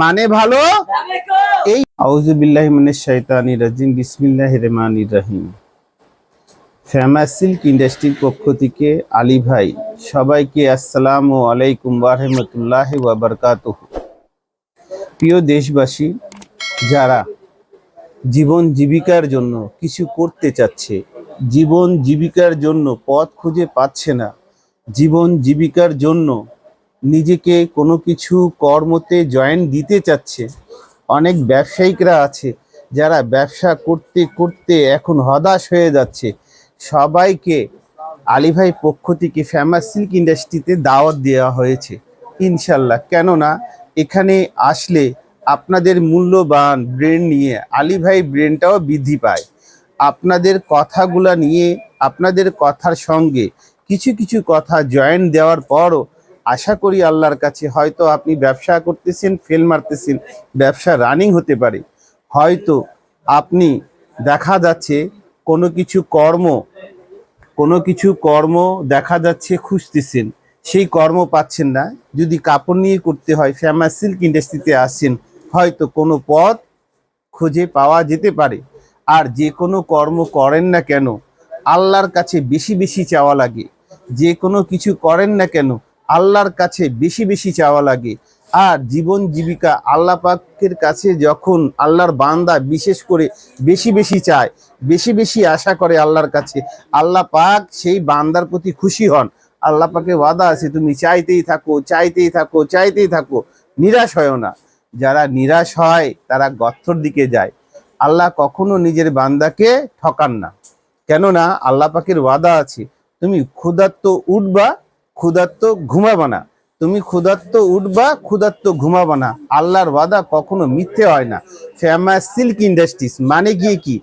মানে ভালো? এই আউজুবিল্লাহ মিনাশ শাইতানির রাজিম বিসমিল্লাহির রহমানির রহিম। ফেমাস সিল্ক ইন্ডাস্ট্রির পক্ষ থেকে আলী ভাই সবাইকে আসসালামু আলাইকুম ওয়ারহমতুল্লাহ ওয়াবারকাতুহ। প্রিয় দেশবাসী যারা জীবন জীবিকার জন্য কিছু করতে চাচ্ছে জীবন জীবিকার জন্য পথ খুঁজে পাচ্ছে না জীবন জীবিকার জন্য নিজেকে কোনো কিছু কর্মতে জয়েন দিতে চাচ্ছে। অনেক ব্যবসায়িকরা আছে যারা ব্যবসা করতে করতে এখন হতাশ হয়ে যাচ্ছে। সবাইকে আলিভাই পক্ষ থেকে ফেমাস সিল্ক ইন্ডাস্ট্রিতে দাওয়াত দেওয়া হয়েছে। ইনশাল্লাহ কেননা এখানে আসলে আপনাদের মূল্যবান ব্রেন নিয়ে আলিভাই ব্রেনটাও বৃদ্ধি পায়। আপনাদের কথাগুলা নিয়ে, আপনাদের কথার সঙ্গে কিছু কিছু কথা জয়েন দেওয়ার পরও আশা করি আল্লাহর কাছে হয়তো আপনি ব্যবসা করতেছেন, ফেল মারতেছেন, ব্যবসা রানিং হতে পারে। হয়তো আপনি দেখা যাচ্ছে কোনো কিছু কর্ম, কোনো কিছু কর্ম দেখা যাচ্ছে খুঁজতেছেন, সেই কর্ম পাচ্ছেন না। যদি কাপড় নিয়ে করতে হয় ফেমাস সিল্ক ইন্ডাস্ট্রিতে আসছেন, হয়তো কোনো পথ খুঁজে পাওয়া যেতে পারে। আর যে কোনো কর্ম করেন না কেন, আল্লাহর কাছে বেশি বেশি চাওয়া লাগে। যে কোনো কিছু করেন না কেন আল্লাহর কাছে বেশি বেশি চাওয়া লাগে। আর জীবন জীবিকা আল্লাহ পাকের কাছে যখন আল্লাহর বান্দা বিশেষ করে বেশি বেশি চায়, বেশি বেশি আশা করে আল্লাহর কাছে, আল্লাহ পাক সেই বান্দার প্রতি খুশি হন। আল্লাহ পাকে ওয়াদা আছে, তুমি চাইতেই থাকো চাইতেই থাকো চাইতেই থাকো। নিরাশ হয় না। যারা নিরাশ হয়, তারা গর্থর দিকে যায়। আল্লাহ কখনো নিজের বান্দাকে ঠকান না। কেননা আল্লাহ পাকের ওয়াদা আছে, তুমি ক্ষুধার্ত উঠবা ক্ষুধার্ত ঘুমাবা না। তুমি ক্ষুধার্ত উঠবা, ক্ষুধার্ত ঘুমাবা না। আল্লাহর ওয়াদা কখনো মিথ্যে হয় না। ফেমাস সিল্ক ইন্ডাস্ট্রিজ মানে গিয়ে কি?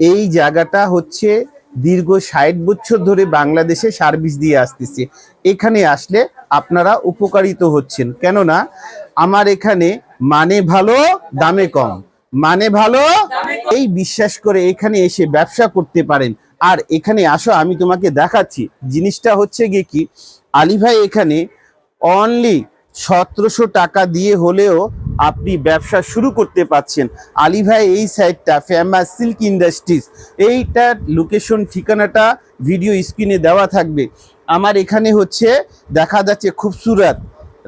এই জায়গাটা হচ্ছে দীর্ঘ ষাট বছর ধরে বাংলাদেশে সার্ভিস দিয়ে আসতেছে। এখানে আসলে আপনারা উপকারিত হচ্ছেন। কেননা আমার এখানে মানে ভালো, দামে কম। মানে ভালো, এই বিশ্বাস করে এখানে এসে ব্যবসা করতে পারেন। আর এখানে আসো, আমি তোমাকে দেখাচ্ছি। জিনিসটা হচ্ছে গিয়ে কি? আলী ভাই এখানে অনলি সতেরোশো টাকা দিয়ে হলেও আপনি ব্যবসা শুরু করতে পাচ্ছেন আলী ভাই এই সাইটটা ফেমাস সিল্ক ইন্ডাস্ট্রিজ এইটার লোকেশন ঠিকানাটা ভিডিও স্ক্রিনে দেওয়া থাকবে। আমার এখানে হচ্ছে দেখা যাচ্ছে খুবসুরত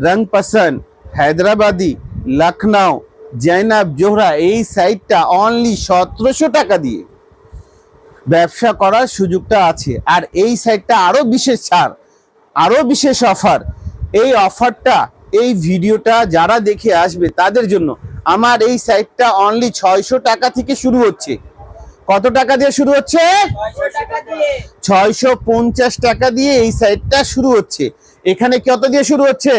রং পাসান হায়দ্রাবাদি, লখনউ জৈনাব জোহরা, এই সাইটটা অনলি সতেরোশো টাকা দিয়ে। ব্যবসা করার সুযোগটা আছে। আর এই সাইটটা আরও বিশেষ ছাড় আরও বিশেষ অফার। এই অফারটা, এই ভিডিওটা যারা দেখে আসবে তাদের জন্য আমার এই সাইটটা অনলি ছয়শো টাকা থেকে শুরু হচ্ছে। কত টাকা দিয়ে শুরু হচ্ছে? ছয়শো পঞ্চাশ টাকা দিয়ে এই সাইটটা শুরু হচ্ছে। এখানে কত দিয়ে শুরু হচ্ছে?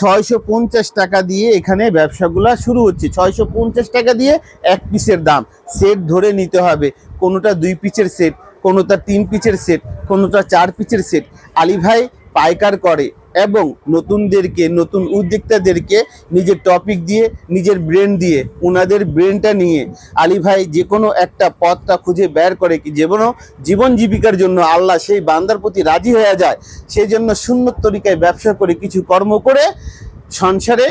ছয়শো পঞ্চাশ টাকা দিয়ে এখানে ব্যবসাগুলা শুরু হচ্ছে। ছয়শো পঞ্চাশ টাকা দিয়ে এক পিসের দাম। সেট ধরে নিতে হবে। কোনোটা দুই পিসের সেট কোনোটা তিন পিচের সেট কোনোটা চার পিচের সেট আলী ভাই পাইকার করে এবং নতুনদেরকে, নতুন উদ্যোক্তাদেরকে নিজের টপিক দিয়ে, নিজের ব্রেন দিয়ে ওনাদের ব্রেনটা নিয়ে আলী ভাই যে কোনো একটা পথটা খুঁজে বের করে কি যে কোনো জীবন জীবিকার জন্য আল্লাহ সেই বান্দার প্রতি রাজি হয়ে যায় সেই জন্য শূন্য তরিকায় ব্যবসা করে কিছু কর্ম করে সংসারে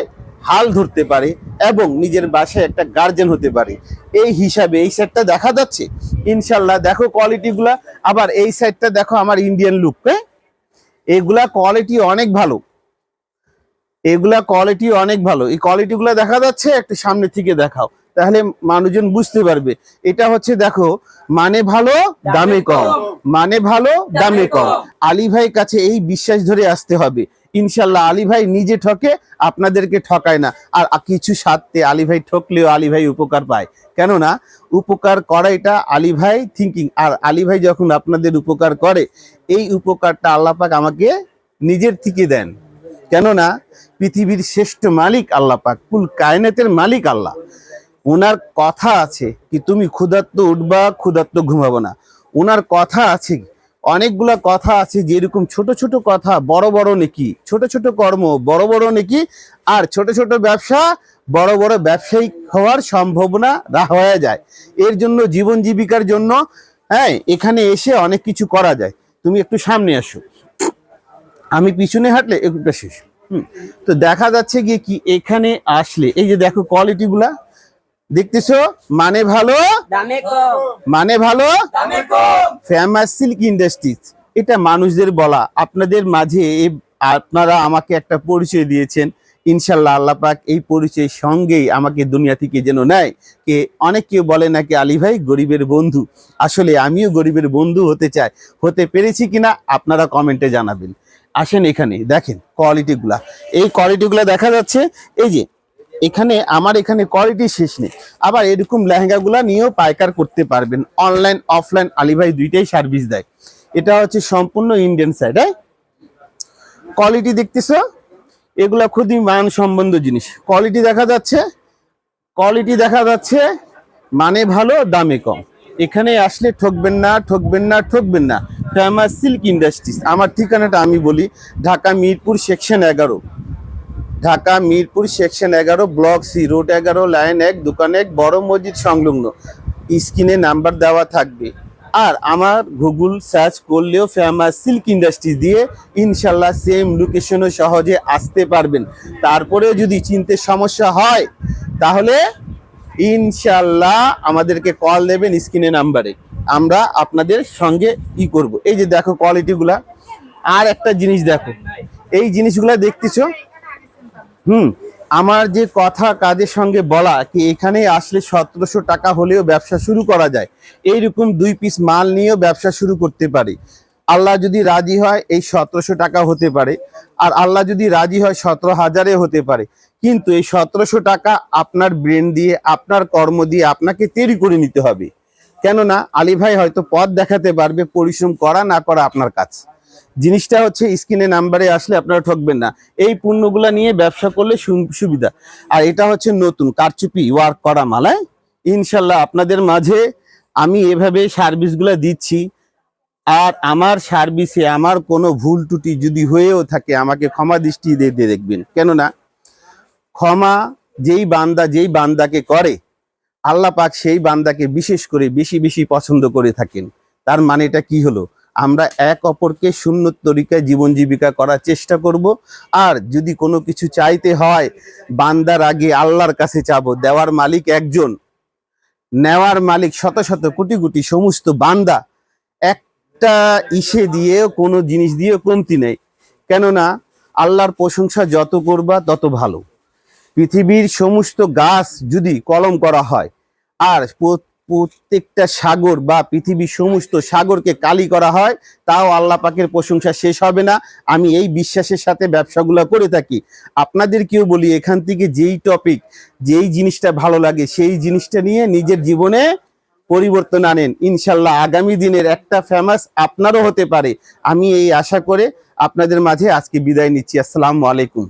হাল ধরতে পারে এবং নিজের বাসায় একটা গার্জেন হতে পারে। এই হিসাবে এই সাইডটা দেখা যাচ্ছে। ইনশাল্লাহ দেখো কোয়ালিটিগুলা আবার এই সাইডটা দেখো আমার ইন্ডিয়ান লুক হ্যাঁ? এগুলা কোয়ালিটি অনেক ভালো। এগুলা কোয়ালিটি অনেক ভালো। এই কোয়ালিটিগুলো দেখা যাচ্ছে একটু সামনে থেকে দেখাও। তাহলে মানুষজন বুঝতে পারবে। এটা হচ্ছে দেখো মানে ভালো দামে কম। মানে ভালো দামে কম। আলী ভাই কাছে এই বিশ্বাস ধরে আসতে হবে। ইনশাল্লাহ আলী ভাই নিজে ঠকে আপনাদেরকে ঠকায় না। আর কিছু সাথে আলী ভাই ঠকলেও আলী ভাই উপকার পায়। কেননা উপকার করা এটা আলী ভাই থিঙ্কিং আর আলী ভাই যখন আপনাদের উপকার করে এই উপকারটা আল্লাপাক আমাকে নিজের থেকে দেন। কেননা পৃথিবীর শ্রেষ্ঠ মালিক আল্লাহ পাক, কুল কায়নাতের মালিক আল্লাহ। ওনার কথা আছে কি তুমি ক্ষুধার্ত উঠবা, ক্ষুধার্ত ঘুমাবো না। ওনার কথা আছে অনেকগুলা কথা আছে যেরকম ছোট ছোট কথা, বড় বড় নেকি, ছোট ছোট কর্ম, বড় বড় নেকি, আর ছোট ছোট ব্যবসা, বড় বড় ব্যবসায়িক হওয়ার সম্ভাবনা হয়ে যায়। এর জন্য জীবন জীবিকার জন্য হ্যাঁ এখানে এসে অনেক কিছু করা যায়। তুমি একটু সামনে আসো। আমি পিছনে হাঁটলে একটু শেষ। হুম, তো দেখা যাচ্ছে গিয়ে কি এখানে আসলে এই যে দেখো কোয়ালিটি গুলা দেখতেছো? মানে ভালো? মানে ভালো? ফেমাস সিল্ক ইন্ডাস্ট্রিজ এটা মানুষদের বলা। আপনাদের মাঝে আপনারা আমাকে একটা পরিচয় দিয়েছেন। ইনশাল্লাহ আল্লাহ পাক এই পরিচয়ের সঙ্গেই আমাকে দুনিয়া থেকে যেন নেয়। কে অনেক কেউ বলে নাকি আলী ভাই গরিবের বন্ধু। আসলে আমিও গরিবের বন্ধু হতে চাই। হতে পেরেছি কিনা আপনারা কমেন্টে জানাবেন। আসেন এখানে, দেখেন কোয়ালিটিগুলা এই কোয়ালিটিগুলা দেখা যাচ্ছে, এই যে, এখানে, আমার এখানে কোয়ালিটি শেষ নেই। আবার এরকম লেহেঙ্গাগুলা নিয়েও পাইকার করতে পারবেন। অনলাইন অফলাইন আলিভাই দুইটাই সার্ভিস দেয়। এটা হচ্ছে সম্পূর্ণ ইন্ডিয়ান সাইড হ্যাঁ? কোয়ালিটি দেখতেছো? এগুলা খুবই মান সম্বন্ধ জিনিস। কোয়ালিটি দেখা যাচ্ছে কোয়ালিটি দেখা যাচ্ছে মানে ভালো, দামে কম। এখানে আসলে ঠকবেন না ঠকবেন না ঠকবেন না। ফেমাস সিল্ক ইন্ডাস্ট্রিজ আমার ঠিকানাটা আমি বলি, ঢাকা মিরপুর সেকশন এগারো। ঢাকা মিরপুর সেকশন এগারো ব্লক সি রোড এগারো লাইন এক, দোকান এক, বড় মসজিদ সংলগ্ন। স্ক্রিনে নাম্বার দেওয়া থাকবে। আর আমার গুগল সার্চ করলেও ফেমাস সিল্ক ইন্ডাস্ট্রি দিয়ে ইনশাল্লাহ সেম লোকেশনও সহজে আসতে পারবেন। তারপরেও যদি চিনতে সমস্যা হয়, তাহলে ইনশাল্লাহ আমাদেরকে কল দেবেন স্ক্রিনে নাম্বারে আমরা আপনাদের সঙ্গে ই করব। এই যে দেখো কোয়ালিটিগুলা আর একটা জিনিস দেখো। এই জিনিসগুলা দেখতেছো? হুম। আমার যে কথা কাজের সঙ্গে বলা, কি এখানে আসলে সতেরোশো টাকা হলেও ব্যবসা শুরু করা যায়। এইরকম দুই পিস মাল নিয়েও ব্যবসা শুরু করতে পারি। আল্লাহ যদি রাজি হয়, এই সতেরোশো টাকা হতে পারে। আর আল্লাহ যদি রাজি হয়, সতেরো হাজারে হতে পারে। কিন্তু এই সতেরোশো টাকা আপনার ব্রেন দিয়ে, আপনার কর্ম দিয়ে আপনাকে তৈরি করে নিতে হবে। কেননা আলী ভাই হয়তো পথ দেখাতে পারবে, পরিশ্রম করা না করা আপনার কাজ। জিনিসটা হচ্ছে স্ক্রিনে নাম্বারে আসলে আপনারা ঠকবেন না। এই পণ্যগুলা নিয়ে ব্যবসা করলে সুবিধা। আর এটা হচ্ছে নতুন, কারচুপি, ওয়ার্ক করা মালায় ইনশাল্লাহ আপনাদের মাঝে আমি এভাবে সার্ভিসগুলো দিচ্ছি। আর আমার সার্ভিসে আমার কোনো ভুল ত্রুটি যদি হয়েও থাকে, আমাকে ক্ষমা দৃষ্টি দিয়ে দেখবেন। কেননা ক্ষমা যেই বান্দা যেই বান্দাকে করে আল্লাহ পাক সেই বান্দাকে বিশেষ করে বেশি বেশি পছন্দ করে থাকেন। তার মানেটা কি হলো? আমরা এক অপরকে শূন্য তরিকায় জীবন জীবিকা করার চেষ্টা করব, আর যদি কোনো কিছু চাইতে হয়, বান্দার আগে আল্লাহর কাছে চাবো দেওয়ার মালিক একজন। নেওয়ার মালিক শত শত কোটি কোটি সমস্ত বান্দা। একটা ইসে দিয়ে কোনো জিনিস দিয়ে কমতি নেই। কেননা, আল্লাহর প্রশংসা যত করবা তত ভালো। পৃথিবীর সমস্ত গাছ যদি কলম করা হয় আর প্রত্যেকটা সাগর বা পৃথিবীর সমস্ত সাগরকে কালি করা হয়, তাও আল্লাহ পাকের প্রশংসা শেষ হবে না। আমি এই বিশ্বাসের সাথে ব্যবসাগুলো করে থাকি। আপনাদেরকেও বলি, এখান থেকে যেই টপিক যেই জিনিসটা ভালো লাগে, সেই জিনিসটা নিয়ে নিজের জীবনে পরিবর্তন আনেন। ইনশাল্লাহ আগামী দিনের একটা ফেমাস আপনারও হতে পারে। আমি এই আশা করে আপনাদের মাঝে আজকে বিদায় নিচ্ছি। আসসালামু আলাইকুম।